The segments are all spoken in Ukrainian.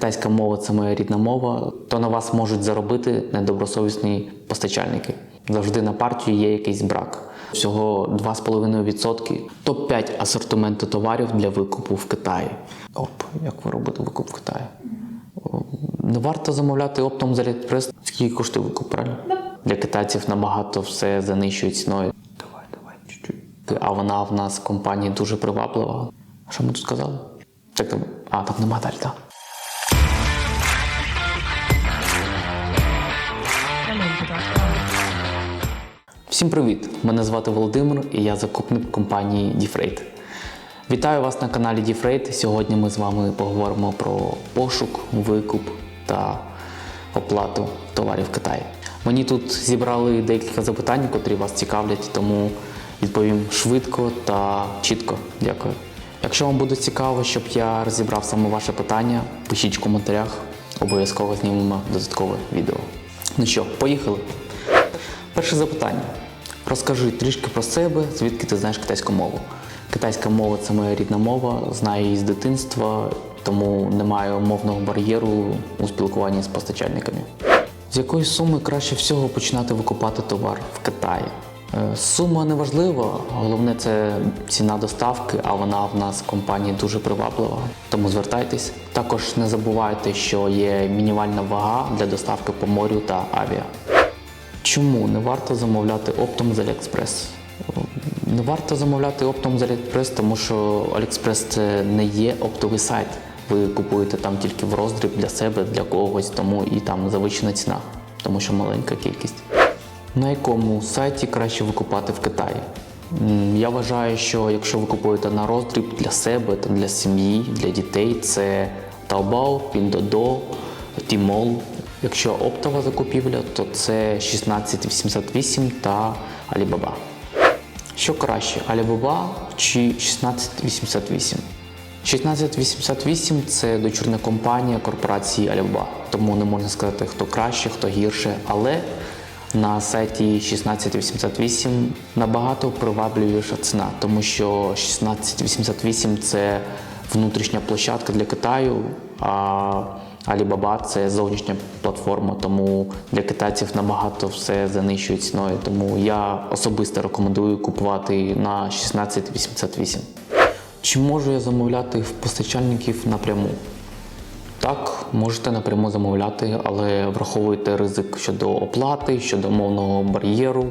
китайська мова це моя рідна мова, то на вас можуть заробити недобросовісні постачальники. Завжди на партію є якийсь брак. Всього 2,5% топ-5 асортименту товарів для викупу в Китаї. Оп, як ви робите викуп в Китаї? Не варто замовляти оптом з AliExpress. Скільки коштує викуп, правильно? Для китайців набагато все за нижчою ціною. Давай, давай, чуть-чуть. А вона в нас в компанії дуже приваблива. Що ми тут сказали? Так, а, там нема далі, так? Всім привіт! Мене звати Володимир і я закупник компанії Діфрейт. Вітаю вас на каналі Діфрейт. Сьогодні ми з вами поговоримо про пошук, викуп та оплату товарів Китаї. Мені тут зібрали декілька запитань, котрі вас цікавлять, тому відповім швидко та чітко. Дякую. Якщо вам буде цікаво, щоб я розібрав саме ваше питання, пишіть в коментарях, обов'язково знімемо додаткове відео. Ну що, поїхали? Перше запитання. Розкажи трішки про себе, звідки ти знаєш китайську мову. Китайська мова це моя рідна мова, знаю її з дитинства, тому не маю мовного бар'єру у спілкуванні з постачальниками. З якої суми краще всього починати викупати товар в Китаї? Е, Сума не важлива, головне це ціна доставки, а вона в нас в компанії дуже приваблива. Тому звертайтесь. Також не забувайте, що є мінімальна вага для доставки по морю та авіа. Чому не варто замовляти оптом з AliExpress? Не варто замовляти оптом з AliExpress, тому що AliExpress це не є оптовий сайт. Ви купуєте там тільки в роздріб для себе, для когось, тому і там завищена ціна, тому що маленька кількість. На якому сайті краще викупати в Китаї? Я вважаю, що якщо ви купуєте на роздріб для себе для сім'ї, для дітей, це Taobao, Pinduoduo, Tmall. Якщо оптова закупівля, то це 1688 та Alibaba. Що краще, Alibaba чи 1688? 1688 це дочірня компанія корпорації Alibaba, тому не можна сказати, хто краще, хто гірше. Але на сайті 1688 набагато приваблюєша ціна, тому що 1688 це внутрішня площадка для Китаю, а Alibaba – це зовнішня платформа, тому для китайців набагато все за нижчою ціною. Тому я особисто рекомендую купувати на 1688. Чи можу я замовляти в постачальників напряму? Так, можете напряму замовляти, але враховуйте ризик щодо оплати, щодо мовного бар'єру,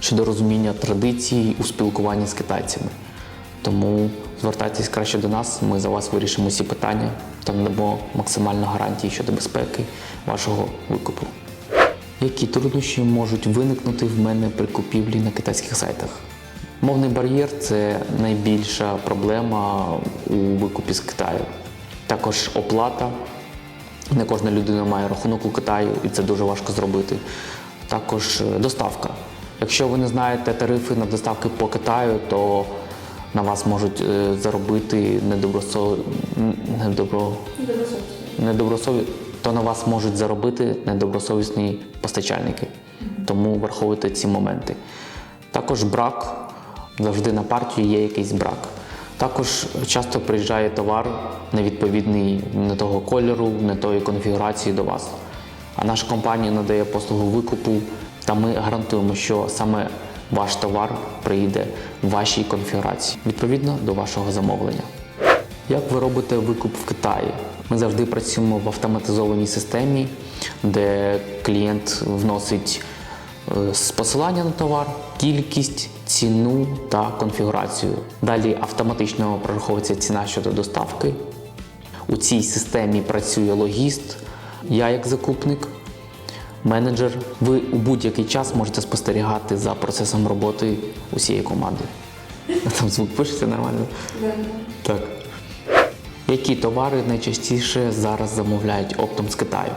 щодо розуміння традицій у спілкуванні з китайцями. Тому звертайтесь краще до нас, ми за вас вирішимо всі питання та надамо максимальну гарантії щодо безпеки вашого викупу. Які труднощі можуть виникнути в мене при купівлі на китайських сайтах? Мовний бар'єр це найбільша проблема у викупі з Китаю. Також оплата. Не кожна людина має рахунок у Китаю, і це дуже важко зробити. Також е, доставка. Якщо ви не знаєте тарифи на доставки по Китаю, то на вас можуть е, заробити недобросо... недобро... недобросові... то на вас можуть заробити недобросовісні постачальники. Тому враховуйте ці моменти. Також брак. Завжди на партію є якийсь брак. Також часто приїжджає товар невідповідний не того кольору, не тої конфігурації до вас. А наша компанія надає послугу викупу, та ми гарантуємо, що саме ваш товар приїде в вашій конфігурації відповідно до вашого замовлення. Як ви робите викуп в Китаї? Ми завжди працюємо в автоматизованій системі, де клієнт вносить е, посилання на товар, кількість, ціну та конфігурацію. Далі автоматично прораховується ціна щодо доставки. У цій системі працює логіст, я як закупник, менеджер. Ви у будь-який час можете спостерігати за процесом роботи усієї команди. Там звук пишеться нормально? Так. Які товари найчастіше зараз замовляють оптом з Китаю?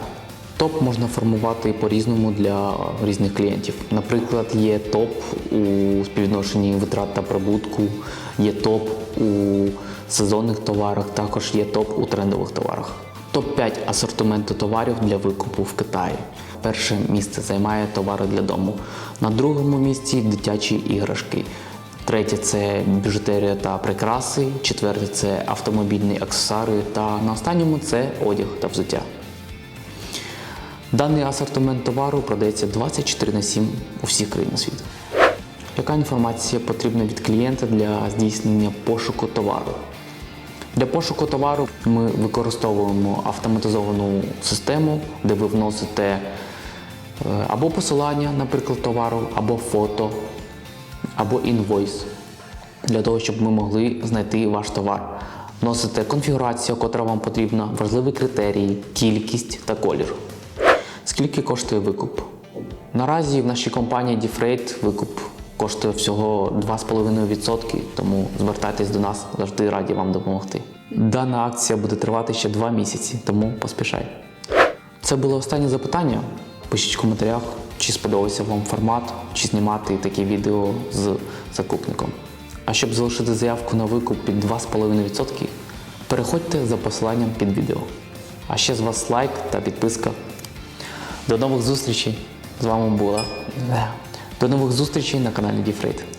Топ можна формувати по-різному для різних клієнтів. Наприклад, є топ у співвідношенні витрат та прибутку, є топ у сезонних товарах, також є топ у трендових товарах. Топ-5 асортименту товарів для викупу в Китаї. Перше місце займає товари для дому. На другому місці дитячі іграшки. Третє це біжутерія та прикраси. Четверте це автомобільні аксесуари. Та на останньому це одяг та взуття. Даний асортимент товару продається 24 на 7 у всіх країнах світу. Яка інформація потрібна від клієнта для здійснення пошуку товару? Для пошуку товару ми використовуємо автоматизовану систему, де ви вносите е, або посилання, наприклад, товару, або фото, або інвойс, для того, щоб ми могли знайти ваш товар. Вносите конфігурацію, котра вам потрібна, важливі критерії, кількість та колір. Скільки коштує викуп? Наразі в нашій компанії Dfreight викуп коштує всього 2,5%, тому звертайтесь до нас, завжди раді вам допомогти. Дана акція буде тривати ще 2 місяці, тому поспішай. Це було останнє запитання. Пишіть в коментарях, чи сподобався вам формат, чи знімати такі відео з закупником. А щоб залишити заявку на викуп під 2,5%, переходьте за посиланням під відео. А ще з вас лайк та підписка. До нових зустрічей! З вами була. До нових зустрічей на каналі Діфрейд.